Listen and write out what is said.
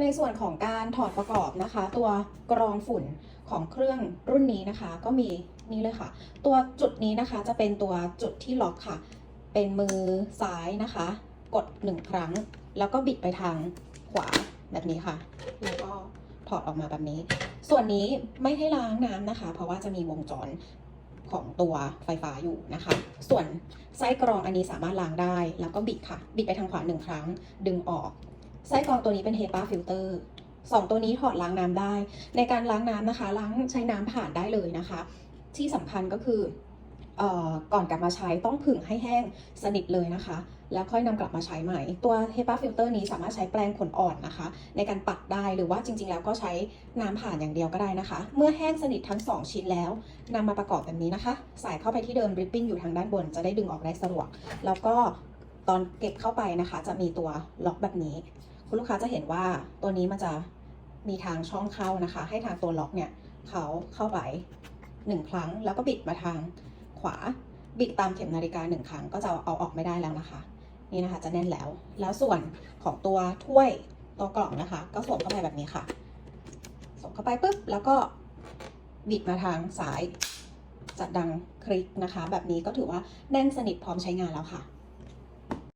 ในส่วนของการถอดประกอบนะคะ ตัวกรองฝุ่นของเครื่องรุ่นนี้นะคะ ก็มีนี่เลยค่ะ ตัวจุดนี้นะคะจะเป็นตัวจุดที่ล็อกค่ะ เป็นมือซ้ายนะคะ กดหนึ่งครั้ง แล้วก็บิดไปทางขวาแบบนี้ค่ะ แล้วก็ถอดออกมาแบบนี้ ส่วนนี้ไม่ให้ล้างน้ำนะคะ เพราะว่าจะมีวงจรของตัวไฟฟ้าอยู่นะคะ ส่วนไส้กรองอันนี้สามารถล้างได้ แล้วก็บิดค่ะ บิดไปทางขวาหนึ่งครั้ง ดึงออก ไส้กรองตัวนี้เป็น HEPA filter สองตัวนี้ถอดล้างน้ำได้ ในการล้างน้ำนะคะล้างใช้น้ำผ่านได้เลยนะคะ ที่สำคัญก็คือเอ่อก่อนกลับมาใช้ต้องผึ่งให้แห้งสนิทเลยนะคะ แล้วค่อยนำกลับมาใช้ใหม่ ตัว HEPA filter นี้สามารถใช้แปรงขนอ่อนนะคะ ในการปัดได้หรือว่าจริง ๆ แล้วก็ใช้น้ำผ่านอย่างเดียวก็ได้นะคะ เมื่อแห้งสนิททั้ง 2 ชิ้นแล้วนำมาประกอบแบบนี้นะคะ ใส่เข้าไปที่เดิม ripping อยู่ทางด้านบน จะได้ดึงออกได้สะดวก แล้วก็ตอนเก็บเข้าไปนะคะ จะมีตัวล็อกแบบนี้ คุณลูกค้าจะเห็นว่าตัวนี้มันจะมีทางช่องเข้านะคะ ให้ทางตัวล็อกเนี่ยเขาเข้าไปหนึ่งครั้ง แล้วก็บิดมาทางขวาบิดตามเข็มนาฬิกาหนึ่งครั้งก็จะเอาออกไม่ได้แล้วนะคะ นี่นะคะจะแน่นแล้ว แล้วส่วนของตัวถ้วยตัวกล่องนะคะ ก็สวมเข้าไปแบบนี้ค่ะสวมเข้าไปปุ๊บแล้วก็บิดมาทางซ้ายจะดังคลิกนะคะ แบบนี้ก็ถือว่าแน่นสนิทพร้อมใช้งานแล้วค่ะ